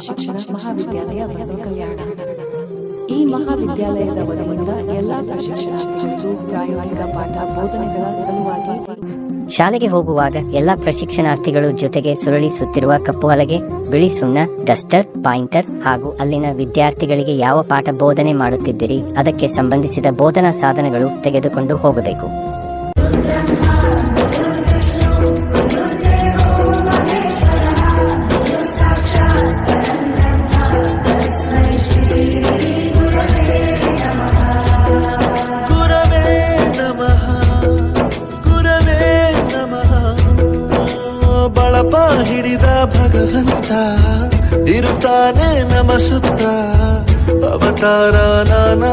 ಮಹಾವಿದ್ಯಾಲಯ ಬಸವ ಕಲ್ಯಾಣ ಈ ಮಹಾವಿದ್ಯಾಲಯದ ವತಿಯಿಂದ ಎಲ್ಲಾ ಪ್ರಶಿಕ್ಷಣಾರ್ಥಿಗಳಿಗೂ ಪ್ರಾಯೋಗಿಕ ಪಾಠ, ಬೋಧನೆಗಳ ಸಲುವಾಗಿ ಶಾಲೆಗೆ ಹೋಗುವಾಗ ಎಲ್ಲಾ ಪ್ರಶಿಕ್ಷಣಾರ್ಥಿಗಳು ಜೊತೆಗೆ ಸುರಳಿಸುತ್ತಿರುವ ಕಪ್ಪು ಹಲಗೆ, ಬಿಳಿ ಸುಣ್ಣ, ಡಸ್ಟರ್, ಪಾಯಿಂಟರ್ ಹಾಗೂ ಅಲ್ಲಿನ ವಿದ್ಯಾರ್ಥಿಗಳಿಗೆ ಯಾವ ಪಾಠ ಬೋಧನೆ ಮಾಡುತ್ತಿದ್ದೀರಿ, ಅದಕ್ಕೆ ಸಂಬಂಧಿಸಿದ ಬೋಧನಾ ಸಾಧನಗಳು ತೆಗೆದುಕೊಂಡು ಹೋಗಬೇಕು. ಇರುತ್ತಾನೆ ನಮ ಸುತ್ತ ಅವತಾರ ನಾನಾ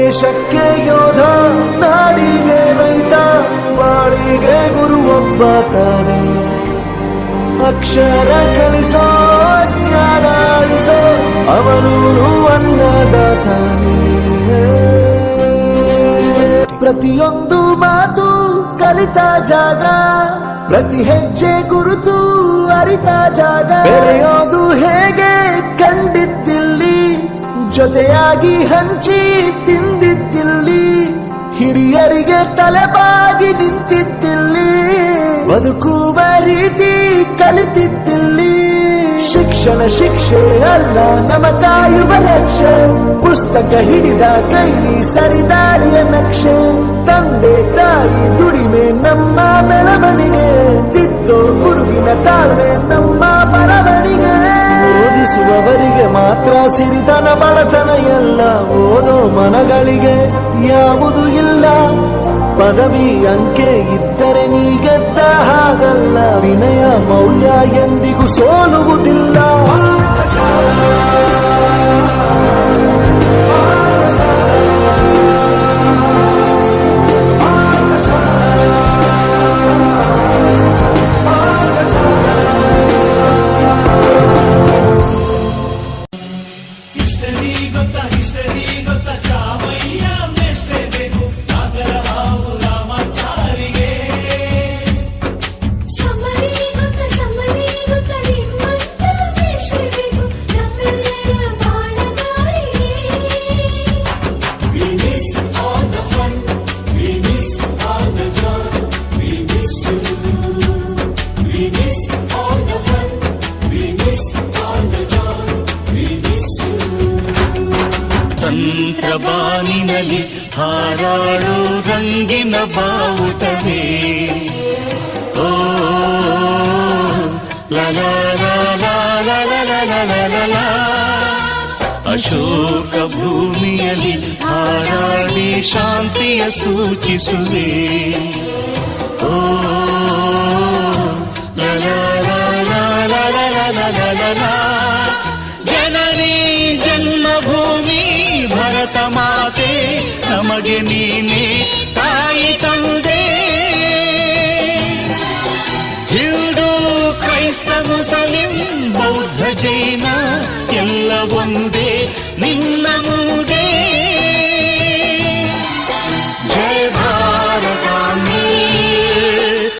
ದೇಶಕ್ಕೆ ಯೋಧ, ನಾಡಿಗೆ ರೈತ ಬಾಳಿಗೆ ಗುರು ಒಬ್ಬ ತಾನೆ. ಅಕ್ಷರ ಕಲಿಸೋ ಜ್ಞಾನ ಅಳಿಸೋ, ಅವನು ಅನ್ನದಾತಾನೆ ಪ್ರತಿಯೊಂದು ಮಾತು ಕಲಿತ ಜಾಗ, ಪ್ರತಿ ಹೆಜ್ಜೆ ಗುರುತು ಅರಿತ ಜಾಗ. ಬೆರೆಯೋದು ಹೇಗೆ ಕಂಡಿದ್ದಿಲ್ಲಿ, ಜೊತೆಯಾಗಿ ಹಂಚಿ ತಿನ್ನ ತಲೆಬಾಗಿ ನಿಂತಿದ್ದಿಲ್ಲಿ ಬದುಕುವ ರೀತಿ ಕಲಿತಿದ್ದಿಲ್ಲಿ. ಶಿಕ್ಷಣ ಶಿಕ್ಷೆ ಅಲ್ಲ ನಮ ಕಾಯುವ ರಕ್ಷೆ. ಪುಸ್ತಕ ಹಿಡಿದ ಕೈ, ಸರಿದಾರಿಯ ನಕ್ಷೆ. ತಂದೆ, ತಾಯಿ, ದುಡಿಮೆ ನಮ್ಮ ಬೆಳವಣಿಗೆ. ತಿದ್ದೋ ಗುರುವಿನ ತಾಳ್ಮೆ ನಮ್ಮ ಬರವಣಿಗೆ. ಓದಿಸುವವರಿಗೆ ಮಾತ್ರ ಸಿರಿತನ ಬಡತನ ಎಲ್ಲ, ಓದೋ ಮನಗಳಿಗೆ ಯಾವುದು ಇಲ್ಲ. ಪದವಿ ಅಂಕೆ ಇದ್ದರೆ ನೀ ಗೆದ್ದ ಹಾಗಲ್ಲ. ವಿನಯ ಮೌಲ್ಯ ಎಂದಿಗೂ ಸೋಲುವುದಿಲ್ಲ. ತಂತ್ರಬಾನಿನಲ್ಲಿ ಹಾರಾಡೋ ರಂಗಿನ ಬಾವುಟವೇ ಓ ಲಲ ಅಶೋಕ ಭೂಮಿಯಲ್ಲಿ ಹಾರಾಡಿ ಶಾಂತಿಯ ಸೂಚಿಸುವೆ ನಮಗೆ ನೀನೆ ತಾಯಿ ತಂದೆ. ಹಿಂದೂ ಕ್ರೈಸ್ತ ಮುಸಲಿಂ ಜೈನ ಎಲ್ಲ ಒಂದೇ. ನಿನ್ನ